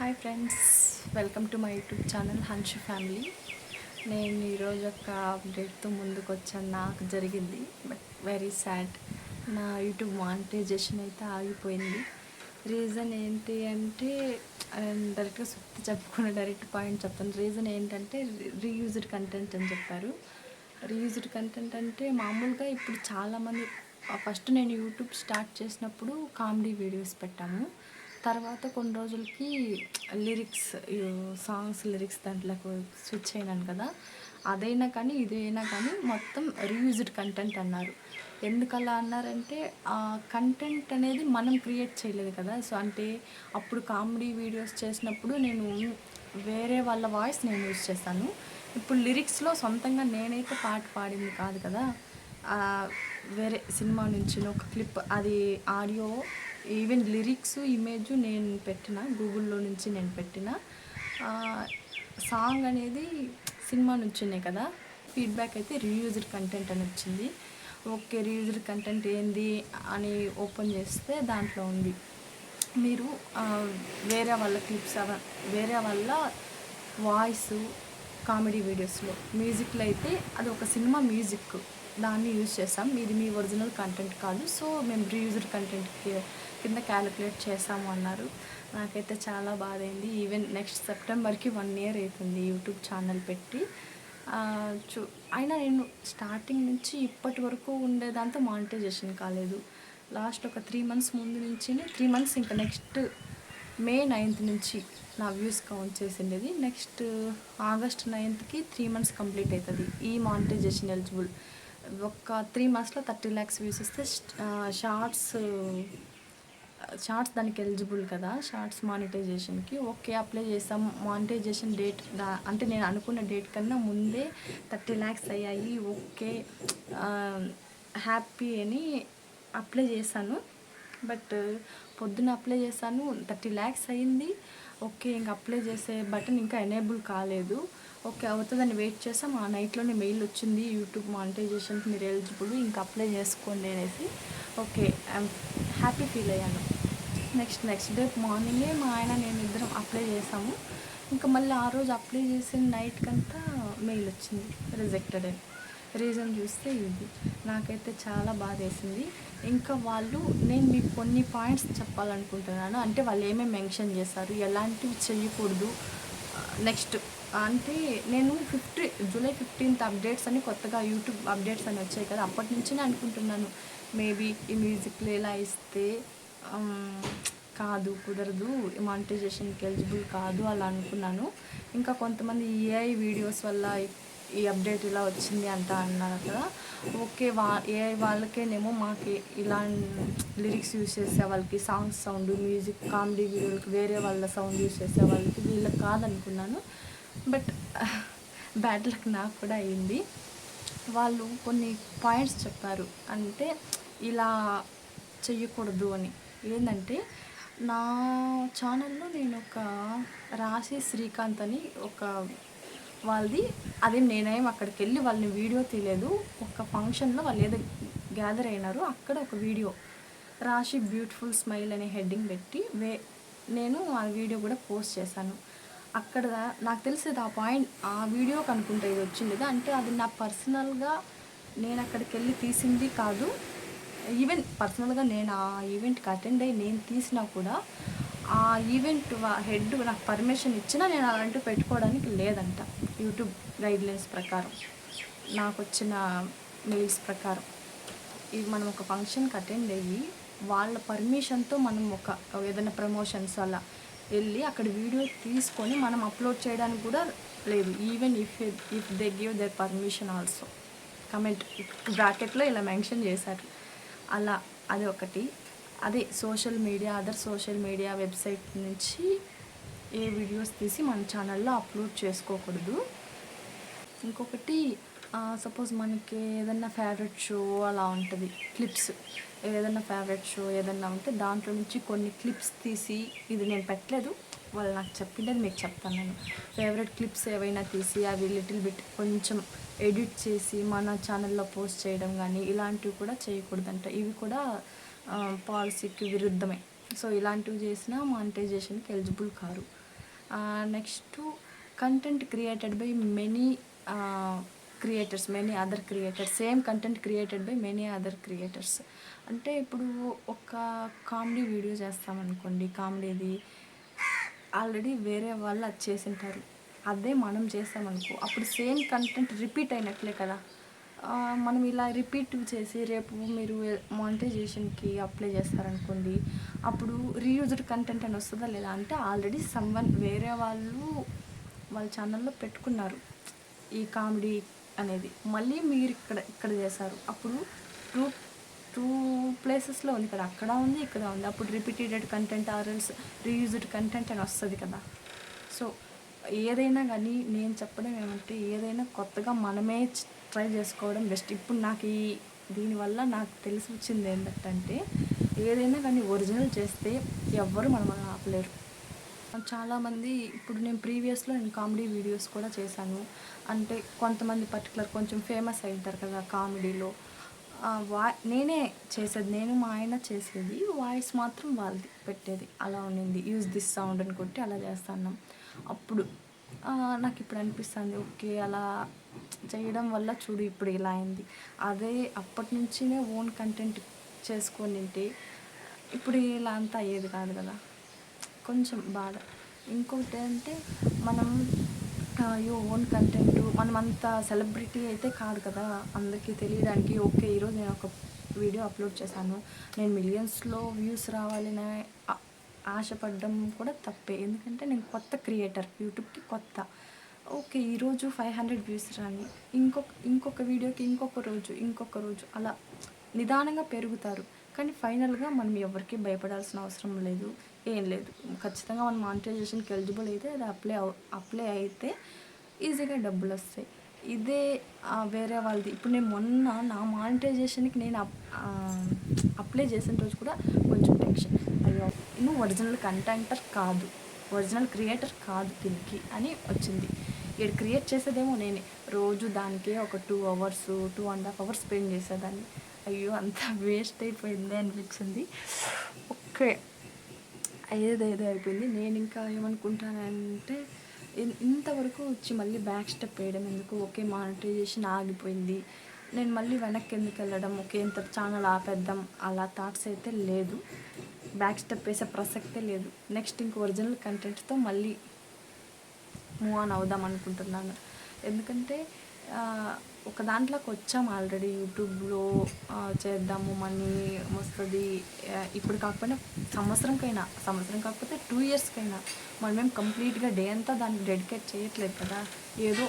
Hi friends welcome to my YouTube channel Hanshu family నేను ఈరోజు ఒక అప్డేట్తో ముందుకు వచ్చాను నాకు జరిగింది. బట్ వెరీ సాడ్ నా యూట్యూబ్ మానిటైజేషన్ అయితే ఆగిపోయింది. రీజన్ ఏంటి అంటే డైరెక్ట్గా సుత్తి చెప్పుకున్న డైరెక్ట్ పాయింట్ చెప్తాను రీజన్ ఏంటంటే రీయూజ్డ్ కంటెంట్ అని చెప్పారు. రీయూజ్డ్ కంటెంట్ అంటే మామూలుగా ఇప్పుడు చాలామంది ఫస్ట్ నేను యూట్యూబ్ స్టార్ట్ చేసినప్పుడు కామెడీ వీడియోస్ పెట్టాము. తర్వాత కొన్ని రోజులకి లిరిక్స్ సాంగ్స్ లిరిక్స్ దాంట్లోకి స్విచ్ అయినాను కదా. అదైనా కానీ ఇదైనా కానీ మొత్తం రీయూజ్డ్ కంటెంట్ అన్నారు. ఎందుకలా అన్నారంటే ఆ కంటెంట్ అనేది మనం క్రియేట్ చేయలేదు కదా. సో అంటే అప్పుడు కామెడీ వీడియోస్ చేసినప్పుడు నేను వేరే వాళ్ళ వాయిస్ నేను యూజ్ చేశాను. ఇప్పుడు లిరిక్స్లో సొంతంగా నేనైతే పాట పాడింది కాదు కదా. వేరే సినిమా నుంచి ఒక క్లిప్ అది ఆడియో ఈవెన్ లిరిక్స్ ఇమేజ్ నేను పెట్టిన గూగుల్లో నుంచి నేను పెట్టిన సాంగ్ అనేది సినిమా నుంచినే కదా. ఫీడ్బ్యాక్ అయితే రీయూజ్డ్ కంటెంట్ అని వచ్చింది. ఓకే రీయూజ్డ్ కంటెంట్ ఏంది అని ఓపెన్ చేస్తే దాంట్లో ఉంది. మీరు వేరే వాళ్ళ క్లిప్స్ అవ వేరే వాళ్ళ వాయిస్ కామెడీ వీడియోస్లో మ్యూజిక్లో అయితే అది ఒక సినిమా మ్యూజిక్ దాన్ని యూజ్ చేస్తాం. ఇది మీ ఒరిజినల్ కంటెంట్ కాదు. సో మేము రీయూజ్డ్ కంటెంట్ కింద క్యాలిక్యులేట్ చేసాము అన్నారు. నాకైతే చాలా బాధ అయింది ఈవెన్ నెక్స్ట్ సెప్టెంబర్కి వన్ ఇయర్ అవుతుంది యూట్యూబ్ ఛానల్ పెట్టి. చూ అయినా నేను స్టార్టింగ్ నుంచి ఇప్పటి వరకు ఉండేదంతా మానిటైజేషన్ కాలేదు. లాస్ట్ ఒక త్రీ మంత్స్ ముందు నుంచి త్రీ మంత్స్ ఇంకా నెక్స్ట్ మే నైన్త్ నుంచి నా వ్యూస్ కౌంట్ చేసిండేది. నెక్స్ట్ ఆగస్ట్ నైన్త్కి త్రీ మంత్స్ కంప్లీట్ అవుతుంది ఈ మానిటైజేషన్ ఎలిజిబుల్. ఒక త్రీ మంత్స్లో థర్టీ ల్యాక్స్ వ్యూస్ వస్తే షార్ట్స్ షార్ట్స్ దానికి ఎలిజిబుల్ కదా. షార్ట్స్ మానిటైజేషన్కి ఓకే అప్లై చేస్తాం. మానిటైజేషన్ డేట్ దా అంటే నేను అనుకున్న డేట్ కన్నా ముందే థర్టీ ల్యాక్స్ అయ్యాయి. ఓకే హ్యాపీ అని అప్లై చేశాను. బట్ పొద్దున అప్లై చేశాను థర్టీ ల్యాక్స్ అయింది ఓకే ఇంకా అప్లై చేసే బటన్ ఇంకా ఎనేబుల్ కాలేదు. ఓకే అవుతుందని వెయిట్ చేసాం. ఆ నైట్లోనే మెయిల్ వచ్చింది. యూట్యూబ్ మానిటైజేషన్కి మీరు ఎలిజిబుల్. ఇంకా అప్లై చేసుకోండి అనేసి. ఓకే హ్యాపీ ఫీల్ అయ్యాను. నెక్స్ట్ నెక్స్ట్ డే మార్నింగే మా ఆయన నేను ఇద్దరం అప్లై చేసాము. ఇంకా మళ్ళీ ఆ రోజు అప్లై చేసిన నైట్కంతా మెయిల్ వచ్చింది. రిజెక్టెడ్ అని. రీజన్ చూస్తే ఇది. నాకైతే చాలా బాధ వేసింది. ఇంకా వాళ్ళు నేను మీకు కొన్ని పాయింట్స్ చెప్పాలనుకుంటున్నాను. అంటే వాళ్ళు ఏమేమి మెన్షన్ చేశారు? ఎలాంటివి చేయకూడదు? నెక్స్ట్ అంటే నేను ఫిఫ్టీ జూలై ఫిఫ్టీన్త్ అప్డేట్స్ అని కొత్తగా యూట్యూబ్ అప్డేట్స్ అని వచ్చాయి కదా అప్పటి నుంచే అనుకుంటున్నాను. మేబీ ఈ మ్యూజిక్లు ఎలా ఇస్తే కాదు కుదరదు. మానిటైజేషన్కి ఎలిజిబుల్ కాదు అలా అనుకున్నాను. ఇంకా కొంతమంది ఏఐ వీడియోస్ వల్ల ఈ అప్డేట్ ఇలా వచ్చింది అంట అన్నారు కదా. ఓకే వా ఏ వాళ్ళకేనేమో మాకు ఇలా లిరిక్స్ యూస్ చేసే వాళ్ళకి సాంగ్స్ సౌండ్ మ్యూజిక్ కామెడీ వీడియోలకి వేరే వాళ్ళ సౌండ్ యూస్ చేసే వాళ్ళకి వీళ్ళకి కాదనుకున్నాను. బట్ బ్యాడ్ లక్ నాకు కూడా అయింది. వాళ్ళు కొన్ని పాయింట్స్ చెప్పారు. అంటే ఇలా చెయ్యకూడదు అని. ఏంటంటే నా ఛానల్లో నేను ఒక రాశి శ్రీకాంత్ అని ఒక వాళ్ళది. అదే నేనేం అక్కడికి వెళ్ళి వాళ్ళని వీడియో తీయలేదు. ఒక ఫంక్షన్లో వాళ్ళు ఏదో గ్యాదర్ అయినారు. అక్కడ ఒక వీడియో. రాశి బ్యూటిఫుల్ స్మైల్ అనే హెడ్డింగ్ పెట్టి వే నేను ఆ వీడియో కూడా పోస్ట్ చేశాను. అక్కడ నాకు తెలిసేది ఆ పాయింట్ ఆ వీడియో కనుకుంటే ఇది వచ్చింది అంటే అది నా పర్సనల్గా నేను అక్కడికి వెళ్ళి తీసింది కాదు. ఈవెన్ పర్సనల్గా నేను ఆ ఈవెంట్కి అటెండ్ అయ్యి నేను తీసినా కూడా ఆ ఈవెంట్ హెడ్ నాకు పర్మిషన్ ఇచ్చినా నేను అలాంటివి పెట్టుకోవడానికి లేదంట. యూట్యూబ్ గైడ్లైన్స్ ప్రకారం. నాకు వచ్చిన మెయిల్స్ ప్రకారం. ఇది మనం ఒక ఫంక్షన్కి అటెండ్ అయ్యి వాళ్ళ పర్మిషన్తో మనం ఒక ఏదైనా ప్రమోషన్స్ అలా వెళ్ళి అక్కడ వీడియో తీసుకొని మనం అప్లోడ్ చేయడానికి కూడా లేదు. Even if if they give their permission also. Comment బ్రాకెట్లో ఇలా మెన్షన్ చేశారు. అలా అది ఒకటి అదే social media other social media website నుంచి ఏ వీడియోస్ తీసి మన ఛానల్లో అప్లోడ్ చేసుకోకూడదు. ఇంకొకటి సపోజ్ మనకి ఏదన్నా ఫేవరెట్ షో అలా ఉంటుంది క్లిప్స్. ఏదన్నా ఫేవరెట్ షో ఏదన్నా ఉంటే దాంట్లో నుంచి కొన్ని క్లిప్స్ తీసి ఇది నేను పెట్టలేదు వాళ్ళు నాకు చెప్పిండేది మీకు చెప్తాను నేను. ఫేవరెట్ క్లిప్స్ ఏవైనా తీసి అవి లిటిల్ బిట్ కొంచెం ఎడిట్ చేసి మన ఛానల్లో పోస్ట్ చేయడం కానీ ఇలాంటివి కూడా చేయకూడదంట. ఇవి కూడా పాలసీకి విరుద్ధమే. సో ఇలాంటివి చేసినా మానిటైజేషన్కి eligible car. Next content created by many creators many other creators. Same content created by many other creators. అంటే ఇప్పుడు ఒక కామెడీ వీడియో చేస్తామనుకోండి కామెడీది ఆల్రెడీ వేరే వాళ్ళు అది చేసింటారు. అదే మనం చేస్తామనుకో అప్పుడు సేమ్ కంటెంట్ రిపీట్ అయినట్లే కదా. మనం ఇలా రిపీట్ చేసి రేపు మీరు మానిటైజేషన్కి అప్లై చేస్తారనుకోండి అప్పుడు రీయూజ్డ్ కంటెంట్ అని వస్తుందా లేదా అంటే ఆల్రెడీ సమ్వన్ వేరే వాళ్ళు వాళ్ళ ఛానల్లో పెట్టుకున్నారు ఈ కామెడీ అనేది. మళ్ళీ మీరు ఇక్కడ ఇక్కడ చేశారు. అప్పుడు టూ టూ ప్లేసెస్లో ఉంది కదా అక్కడ ఉంది ఇక్కడ ఉంది. అప్పుడు రిపీటెడ్ కంటెంట్ ఆర్ఎల్స్ రీయూజ్డ్ కంటెంట్ అని వస్తుంది కదా. సో ఏదైనా కానీ నేను చెప్పడం ఏమంటే ఏదైనా కొత్తగా మనమే ట్రై చేసుకోవడం బెస్ట్. ఇప్పుడు నాకు ఈ దీనివల్ల నాకు తెలిసి వచ్చింది ఏంటంటే ఏదైనా కానీ ఒరిజినల్ చేస్తే ఎవ్వరు మనం ఆపలేరు. చాలామంది ఇప్పుడు నేను ప్రీవియస్లో నేను కామెడీ వీడియోస్ కూడా చేశాను. అంటే కొంతమంది పర్టికులర్ కొంచెం ఫేమస్ అవుతారు కదా కామెడీలో. వా నేనే చేసేది నేను మా ఆయన చేసేది వాయిస్ మాత్రం వాళ్ళది పెట్టేది. అలా ఉండింది. యూజ్ దిస్ సౌండ్ అని కొట్టి అలా చేస్తాను అప్పుడు నాకు ఇప్పుడు అనిపిస్తుంది ఓకే అలా చేయడం వల్ల చూడు ఇప్పుడు ఇలా అయింది. అదే అప్పటి నుంచినే ఓన్ కంటెంట్ చేసుకొని తింటే ఇప్పుడు ఇలా అంతా అయ్యేది కాదు కదా. కొంచెం బాధ. ఇంకొకటి అంటే మనం ఆ, అయ్యో ఓన్ కంటెంట్ మనం అంత సెలబ్రిటీ అయితే కాదు కదా. అందరికీ తెలియడానికి ఓకే ఈరోజు నేను ఒక వీడియో అప్లోడ్ చేశాను. నేను మిలియన్స్లో వ్యూస్ రావాలని ఆశపడడం కూడా తప్పే. ఎందుకంటే నేను కొత్త క్రియేటర్ యూట్యూబ్కి కొత్త. ఓకే ఈరోజు ఫైవ్ హండ్రెడ్ వ్యూస్ రాని ఇంకొక ఇంకొక వీడియోకి ఇంకొక రోజు ఇంకొక రోజు అలా నిదానంగా పెరుగుతారు. కానీ ఫైనల్గా మనం ఎవరికి భయపడాల్సిన అవసరం లేదు ఏం లేదు. ఖచ్చితంగా మనం మానిటైజేషన్కి ఎలిజిబుల్ అయితే అది అప్లై అప్లై అయితే ఈజీగా డబ్బులు వస్తాయి. ఇదే వేరే వాళ్ళది. ఇప్పుడు నేను మొన్న నా మానిటైజేషన్కి నేను అప్- అప్లై చేసిన రోజు కూడా కొంచెం టెన్షన్ అయ్యో నువ్వు ఒరిజినల్ కంటెంటర్ కాదు ఒరిజినల్ క్రియేటర్ కాదు దీనికి అని వచ్చింది. ఇక్కడ క్రియేట్ చేసేదేమో నేనే. రోజు దానికే ఒక two hours two and half hours spend చేసేదాన్ని. అయ్యో అంత వేస్ట్ అయిపోయింది అనిపించింది. ఓకే. ఏదేదో అయిపోయింది. నేను ఇంకా ఏమనుకుంటానంటే ఇంతవరకు వచ్చి మళ్ళీ బ్యాక్ స్టెప్ వేయడం ఎందుకు? ఓకే మానిటైజేషన్ ఆగిపోయింది. నేను మళ్ళీ వెనక్కి ఎందుకు వెళ్ళడం? ఓకే ఇంత ఛానల్ ఆపేద్దాం. అలా థాట్స్ అయితే లేదు. బ్యాక్ స్టెప్ వేసే ప్రసక్తే లేదు. నెక్స్ట్ ఇంక ఒరిజినల్ కంటెంట్తో మళ్ళీ మూవ్ ఆన్ అవుదాం అనుకుంటున్నాను. ఎందుకంటే ఒక దాంట్లోకి వచ్చాం ఆల్రెడీ యూట్యూబ్లో చేద్దాము మనీ వస్తుంది. ఇప్పుడు కాకపోయినా సంవత్సరంకైనా సంవత్సరం కాకపోతే టూ ఇయర్స్కైనా మనమేం కంప్లీట్గా డే అంతా దానికి డెడికేట్ చేయట్లేదు కదా. ఏదో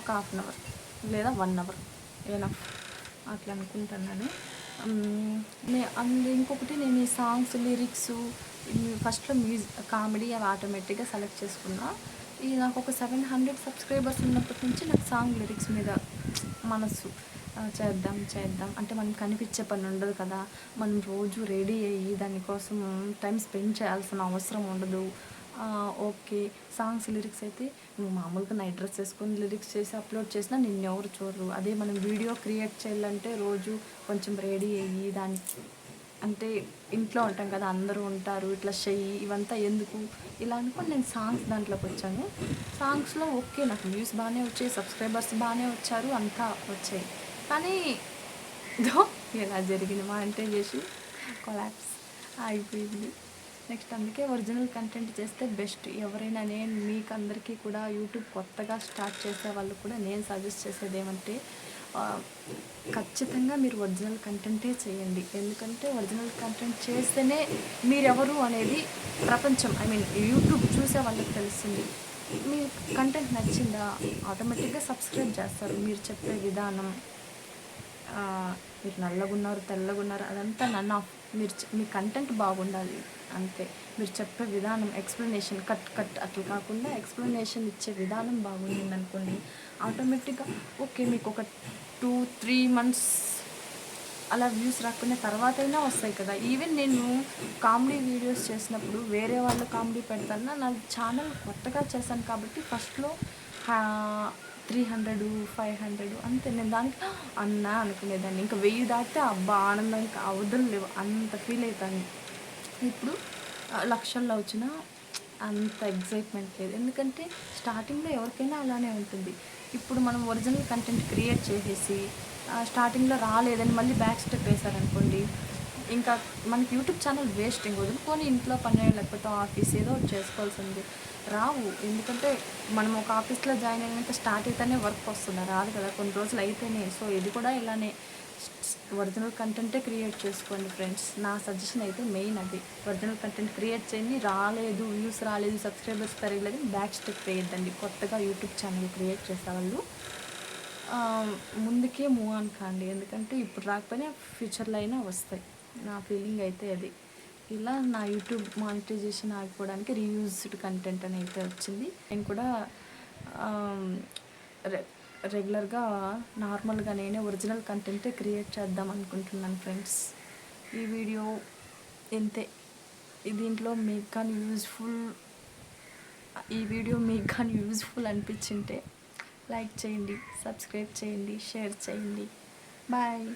ఒక హాఫ్ అన్ అవర్ లేదా వన్ అవర్ ఏనా అట్లా అనుకుంటున్నాను. అండ్ ఇంకొకటి నేను ఈ సాంగ్స్ లిరిక్స్ ఫస్ట్లో మ్యూజిక్ కామెడీ అవి ఆటోమేటిక్గా సెలెక్ట్ చేసుకున్నా. ఈ నాకు ఒక సెవెన్ హండ్రెడ్ సబ్స్క్రైబర్స్ ఉన్నప్పటి నుంచి నాకు సాంగ్ లిరిక్స్ మీద మనసు చేద్దాం చేద్దాం. అంటే మనం కనిపించే పని ఉండదు కదా. మనం రోజు రెడీ అయ్యి దానికోసం టైం స్పెండ్ చేయాల్సిన అవసరం ఉండదు. ఓకే. సాంగ్స్ లిరిక్స్ అయితే నువ్వు మామూలుగా నైట్ డ్రెస్ వేసుకొని లిరిక్స్ చేసి అప్లోడ్ చేసినా నిన్ను ఎవరు చూడరు. అదే మనం వీడియో క్రియేట్ చేయాలంటే రోజు కొంచెం రెడీ అయ్యి దానికి అంటే ఇంట్లో ఉంటాం కదా అందరూ ఉంటారు ఇట్లా చెయ్యి ఇవంతా ఎందుకు? ఇలా అనుకోని నేను సాంగ్స్ దాంట్లోకి వచ్చాను. సాంగ్స్లో ఓకే నాకు వ్యూస్ బాగానే వచ్చాయి సబ్స్క్రైబర్స్ బాగానే వచ్చారు అంతా వచ్చాయి. కానీ దో ఎలా జరిగింది మా అంటే చేసి కొలాప్స్ అయిపోయింది. నెక్స్ట్ అందుకే ఒరిజినల్ కంటెంట్ చేస్తే బెస్ట్ ఎవరైనా నేను మీకు అందరికీ కూడా యూట్యూబ్ కొత్తగా స్టార్ట్ చేసే వాళ్ళు కూడా నేను సజెస్ట్ చేసేది ఏమంటే ఖచ్చితంగా మీరు ఒరిజినల్ కంటెంటే చేయండి. ఎందుకంటే ఒరిజినల్ కంటెంట్ చేస్తేనే మీరెవరు అనేది ప్రపంచం ఐ మీన్ యూట్యూబ్ చూసే వాళ్ళకి తెలుస్తుంది. మీ కంటెంట్ నచ్చిందా? ఆటోమేటిక్గా సబ్స్క్రైబ్ చేస్తారు. మీరు చెప్పే విధానం మీరు నల్లగున్నారు తెల్లగున్నారు అదంతా నన్ను ఆఫ్ మీరు మీ కంటెంట్ బాగుండాలి. అంతే. మీరు చెప్పే విధానం ఎక్స్ప్లెనేషన్ కట్ కట్ అట్లా కాకుండా ఎక్స్ప్లెనేషన్ ఇచ్చే విధానం బాగుండింది అనుకోండి ఆటోమేటిక్గా ఓకే మీకు ఒక టూ త్రీ మంత్స్ అలా వ్యూస్ రాకునే తర్వాత అయినా వస్తాయి కదా. ఈవెన్ నేను కామెడీ వీడియోస్ చేసినప్పుడు వేరే వాళ్ళు కామెడీ పెడతాను నా ఛానల్ కొత్తగా చేశాను కాబట్టి ఫస్ట్లో త్రీ హండ్రెడ్ ఫైవ్ హండ్రెడ్ అంతే. నేను దానికి అన్నా అనుకునేదాన్ని. ఇంకా వెయ్యి దాటితే అబ్బా ఆనందం ఇంకా లేవు. అంత ఫీల్ అవుతాను ఇప్పుడు లక్షల్లో వచ్చిన అంత ఎగ్జైట్మెంట్ లేదు. ఎందుకంటే స్టార్టింగ్లో ఎవరికైనా అలానే ఉంటుంది. ఇప్పుడు మనం ఒరిజినల్ కంటెంట్ క్రియేట్ చేసేసి స్టార్టింగ్లో రాలేదని మళ్ళీ బ్యాక్ స్టెప్ వేశారనుకోండి ఇంకా మనకి యూట్యూబ్ ఛానల్ వేస్ట్ ఇంక వదులుకొని ఇంట్లో పని లేకపోతే ఆఫీస్ ఏదో ఒకటి చేసుకోవాల్సింది. రావు. ఎందుకంటే మనం ఒక ఆఫీస్లో జాయిన్ అయినాక స్టార్ట్ అయితేనే వర్క్ వస్తుంది. రాదు కదా కొన్ని రోజులు అయితేనే. సో ఇది కూడా ఇలానే. ఒరిజినల్ కంటెంటే క్రియేట్ చేసుకోండి ఫ్రెండ్స్. నా సజెషన్ అయితే మెయిన్ అది. ఒరిజినల్ కంటెంట్ క్రియేట్ చేయండి. రాలేదు వ్యూస్ రాలేదు సబ్స్క్రైబర్స్ పెరగలేదు బ్యాక్ స్టెప్ వేయద్దండి. కొత్తగా యూట్యూబ్ ఛానల్ క్రియేట్ చేసేవాళ్ళు ముందుకే మూవ్ ఆన్ కాండి. ఎందుకంటే ఇప్పుడు రాకపోయినా ఫ్యూచర్లో అయినా వస్తాయి. నా ఫీలింగ్ అయితే అది. ఇలా నా యూట్యూబ్ మానిటైజేషన్ ఆగిపోవడానికి రీయూజ్డ్ కంటెంట్ అని అయితే వచ్చింది. నేను కూడా రె- రెగ్యులర్గా నార్మల్గా నేనే ఒరిజినల్ కంటెంటే క్రియేట్ చేద్దాం అనుకుంటున్నాను ఫ్రెండ్స్. ఈ వీడియో ఇంతే దీంట్లో మీకు కానీ యూజ్ఫుల్ ఈ వీడియో మీకు కానీ యూజ్ఫుల్ అనిపించింటే లైక్ చేయండి సబ్స్క్రైబ్ చేయండి షేర్ చేయండి. బాయ్.